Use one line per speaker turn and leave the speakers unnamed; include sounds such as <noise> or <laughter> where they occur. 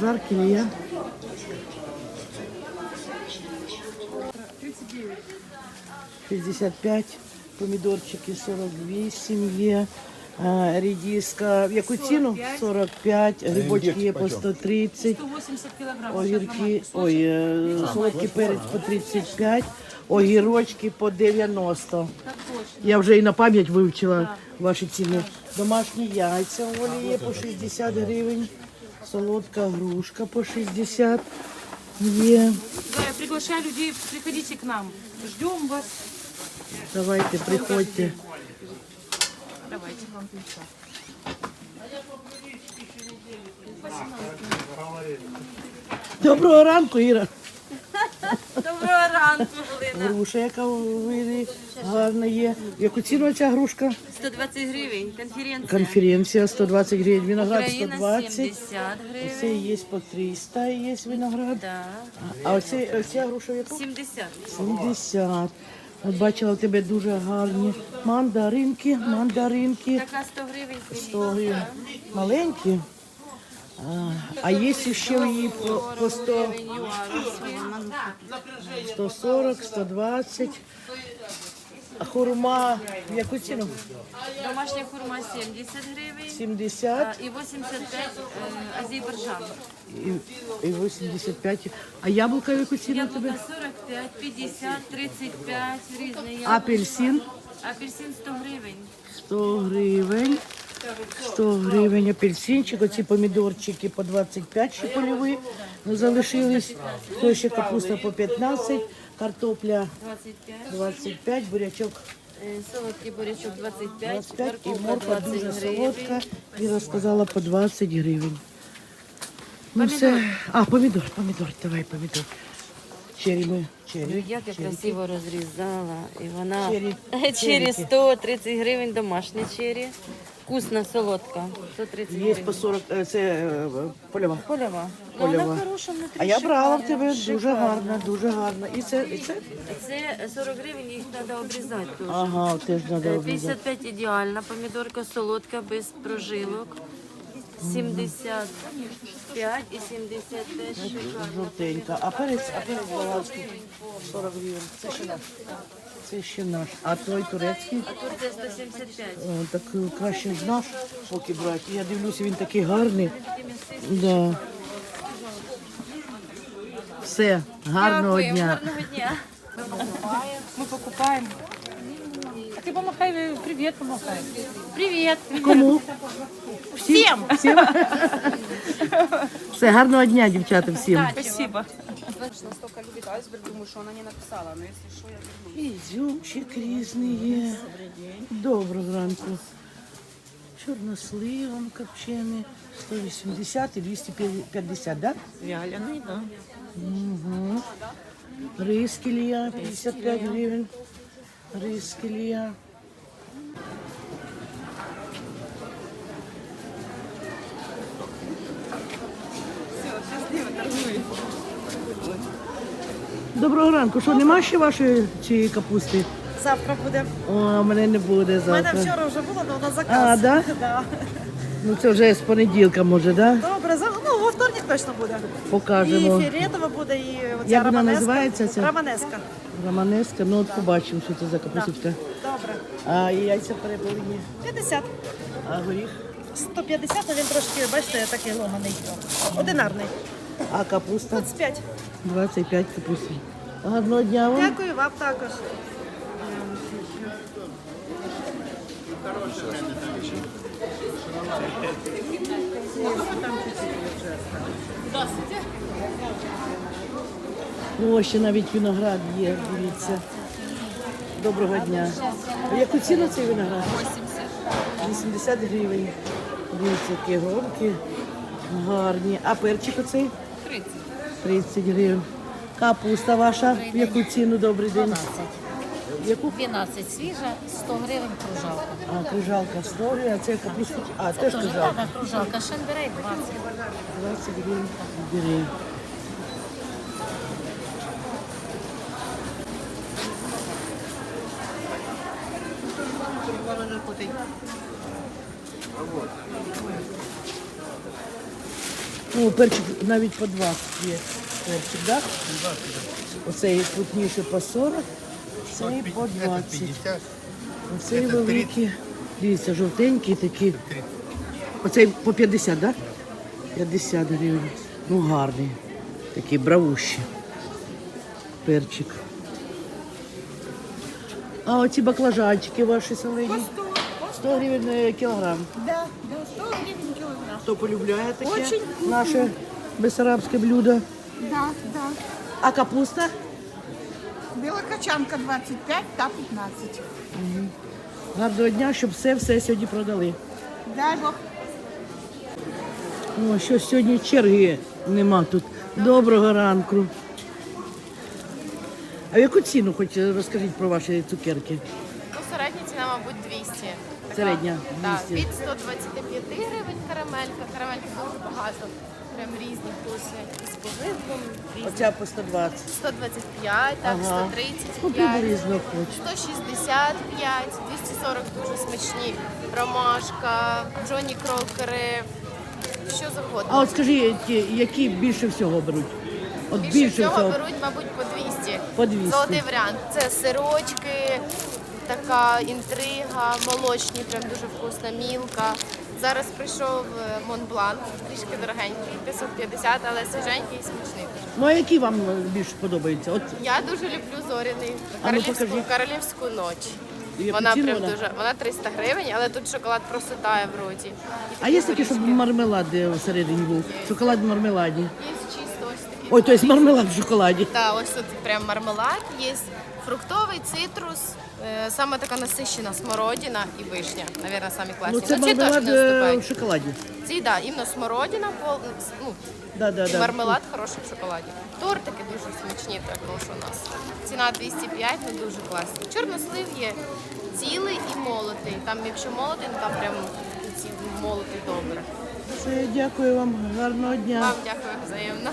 базар, кілія. 65, помідорчики 48 є. А, Рідіска, в яку ціну? 45, грибочки є по 130,
180 килограмм.
огірки, ой, е, солодкий перець по 35, огірочки по 90. Я вже і на пам'ять вивчила ваші ціни. Домашні яйця у Олі є по 60 гривень, солодка грушка по 60 є.
Да, я приглашаю людей, приходите к нам. Ждем вас.
Давайте, приходьте.
Давайте вам ключа.
Доброго ранку, Іра. <laughs>
Доброго ранку, Галина.
Груша, яка у Ірі Гарна є. Яку ціну ця грушка?
120 гривень, конференція.
Конференція 120 гривень, виноград
Україна
120.
70
Оце є по 300, є виноград.
Да.
А оце, оця груша в яку?
70.
70. От бачила в тебе дуже гарні мандаринки, мандаринки.
Така 100 гривень.
100 гривень. Маленькі. А, а є ще в її по, по 100, 140, 120. А хурма в яку ціну?
Домашня хурма 70 гривень.
70
а, І 85 е, азербайджан.
і, і 85. А яблука в яку ціну в тебе?
Яблука 45, 50, 35, різні яблука.
Апельсин
Апельсин 100 гривень.
100 гривень. 100 гривень апельсинчик, оці помідорчики по 25 ще польові ну, залишились. То ще капуста по 15, картопля
25.
25, бурячок
е, Солодкий бурячок 25,
25 і морква
20
дуже
гривень.
солодка. Іра сказала по 20 гривень. Ну все. А, помідор, помідор, давай помідор. Чері ми,
Ну,
чері.
Як я красиво розрізала. І вона
Чері. <laughs>
чері
Черіки.
130 гривень, домашні чері. Вкусна, солодка. 130
Є
гривень.
по 40, е, це е, польова.
Польова. Ну,
Польова.
вона хороша внутрі.
А я брала в тебе дуже
шикарна.
гарна, дуже гарна. І це, і це?
Це 40 гривень, їх треба обрізати теж.
Ага, теж треба
Е,
робити.
55 ідеальна, помідорка солодка, без прожилок. 75 і 75 шикарна.
Жовтенька. А перець, а перець болгарський 40 гривень. Це ще наш. Це ще наш. А той турецький?
А Турція 175.
О, так е, краще з наш, поки брати. Я дивлюся, він такий гарний. Да. Все, гарного дня.
Гарного дня.
Мы покупаем. А ты помахай, э, привет помахай.
Привіт.
Кому?
Всем!
Всім? Все, гарного дня, дівчата, всім.
Спасибо.
настолько любит айсберг, думаю, что она не написала, но если что, я верну.
Ізюмчик різний є. Доброго ранку. Чорносливом копчений 180 і 250, да?
Вяленый, да.
Угу. Рис кілія 55 гривень. Рис кілія. Доброго ранку. Що, нема ще вашої цієї капусти?
Завтра буде.
О, а мене не буде
У мене
завтра.
вчора вже було, але на заказ.
А, да? <laughs>
Да.
Ну це вже з понеділка, може, да?
Добре, за- ну, во вторник точно буде.
Покажемо.
І фіолетова буде, і оця
Як вона
романеска.
називається ця?
Романеска.
Романеска, ну от побачимо, що це за капусточка.
Добре.
А і яйця перепелені.
50.
А горіх?
150, але він трошки, бачите, такий ломаний. Одинарний.
А капуста?
25.
25 капусти. Гарного дня вам.
Дякую вам також.
О, ще навіть виноград є, дивіться. Доброго дня. А яку ціну цей виноград? 80. 80 гривень. Дивіться, які громкі, гарні. А перчик оцей? 30. 30 гривень. Капуста ваша, в яку ціну добрий день?
12.
Яку?
12 свіжа, 100 гривень кружалка.
А, крижалка 100 гривень, а це капуста. А, теж
Тоже
крижалка.
так, кружалка. Шенберей 20.
20 гривень. Бери. Ну, перчик навіть по 20 є. Перчик, так? Да? Оцей крупніше по 40, цей по 20. Оцей великий. Дивіться, жовтенький такий. Оцей по 50, так? Да? 50 гривень. Ну, гарний. Такий бравущий. Перчик. А оці баклажанчики ваші солені? 100 гривень е, кілограм.
Да, да, 100 гривен килограмм.
Хто полюбляє таке
Очень вкусно.
наше бесарабське блюдо?
Да, да.
А капуста?
Белокочанка 25, та 15.
Гарного дня, щоб все все сьогодні продали.
Дай Бог.
О, що сьогодні черги нема тут. Доброго ранку. А в яку ціну хоч розкажіть про ваші цукерки?
Ну, середня ціна, мабуть, 200. Така,
Середня
Так,
200.
від 125 гривень карамелька. Карамельки дуже багато. Прям різні вкусні. І з повидлом, різні.
Оця по 120.
125, так,
Ага. Ну,
135,
приблизно хоч.
165, 240 дуже смачні. Ромашка, Джонні Крокери, що завгодно.
А от скажіть, які більше всього беруть? От
Більше,
більше,
всього. беруть, мабуть, по 200.
По 200.
Золотий варіант. Це сирочки, така інтрига, молочні, прям дуже вкусна, мілка. Зараз прийшов е, Монблан, трішки дорогенький, 550, але свіженький і смачний.
Ну а які вам більше подобаються? От
Я дуже люблю зоряний
А ну,
королівську, ноч.
І
Вона прям
вона?
дуже, вона 300 гривень, але тут шоколад просто тає в роті. І
А є
такі
щоб
горішки.
мармелад е, всередині був? Шоколад в мармеладі.
Є.
Ой, то є мармелад в шоколаді.
Так, ось тут прям мармелад, є фруктовий цитрус, е, саме така насищена смородина і вишня. Навірно, самі класні.
Ну це
ці
мармелад е, в шоколаді.
Ці, да, іменно смородина, пол, ну,
Да, да, да.
мармелад хороший в шоколаді. Тортики дуже смачні також у нас. Ціна 205, не дуже класні. Чорнослив є цілий і молотий. Там, якщо молотий, ну, там прям ці молотий добре.
Все, дякую вам, гарного дня.
Вам дякую взаємно.